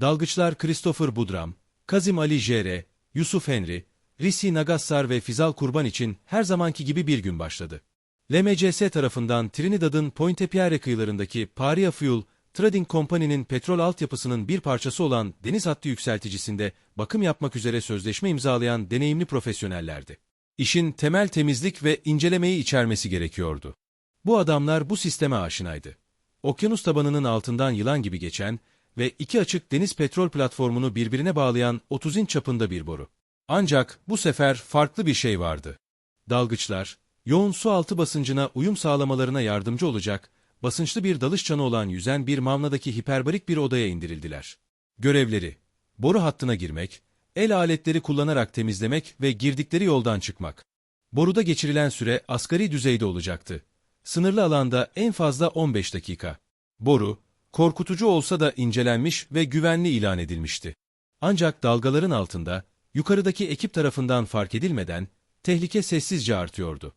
Dalgıçlar Christopher Budram, Kazim Ali Jere, Yusuf Henry, Risi Nagassar ve Fizal Kurban için her zamanki gibi bir gün başladı. LMCS tarafından Trinidad'ın Pointe-Pierre kıyılarındaki Paria Fuel Trading Company'nin petrol altyapısının bir parçası olan deniz hattı yükselticisinde bakım yapmak üzere sözleşme imzalayan deneyimli profesyonellerdi. İşin temel temizlik ve incelemeyi içermesi gerekiyordu. Bu adamlar bu sisteme aşinaydı. Okyanus tabanının altından yılan gibi geçen ve iki açık deniz petrol platformunu birbirine bağlayan 30 inç çapında bir boru. Ancak bu sefer farklı bir şey vardı. Dalgıçlar, yoğun su altı basıncına uyum sağlamalarına yardımcı olacak, basınçlı bir dalış çanı olan yüzen bir mavnadaki hiperbarik bir odaya indirildiler. Görevleri, boru hattına girmek, el aletleri kullanarak temizlemek ve girdikleri yoldan çıkmak. Boruda geçirilen süre asgari düzeyde olacaktı. Sınırlı alanda en fazla 15 dakika. Boru, korkutucu olsa da incelenmiş ve güvenli ilan edilmişti. Ancak dalgaların altında, yukarıdaki ekip tarafından fark edilmeden, tehlike sessizce artıyordu.